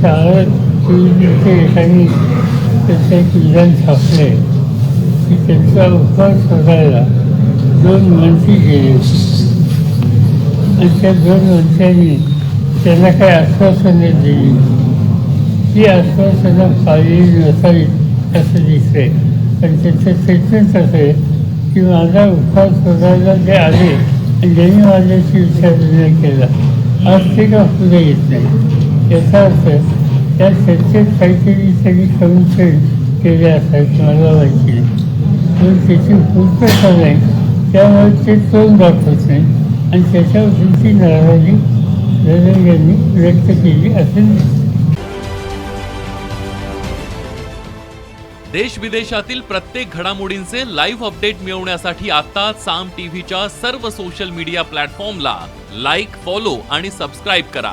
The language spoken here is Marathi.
शाळेत तिथे एकाने त्याचं विधान छापले की त्यांचा उपवास शोधायला दोन मंत्री गेले आणि त्या दोन मंत्र्यांनी त्यांना काही आश्वासने दिली ती आश्वासनं पाळलेली नसावीत असं दिसते पण त्याचं स्टेटमेंट असे की माझा उपवास शोधायला जे आले आणि ज्यांनी माझ्याशी विचारविनिमय केला आज ते का पुढे येत नाही याचा अर्थ त्या चर्चेत काहीतरी त्यांनी कमिटमेंट केले असायचे मला वाटते पण त्याची पूर्तता नाही त्यामुळे ते तोंड दाखवत नाही आणि त्याच्यावर नाराजी रजन यांनी व्यक्त केली असेल देश विदेशातील प्रत्येक घडामोडींचे लाईव्ह अपडेट मिळवण्यासाठी आता साम टीव्हीच्या सर्व सोशल मीडिया प्लॅटफॉर्मला लाईक फॉलो आणि सबस्क्राईब करा.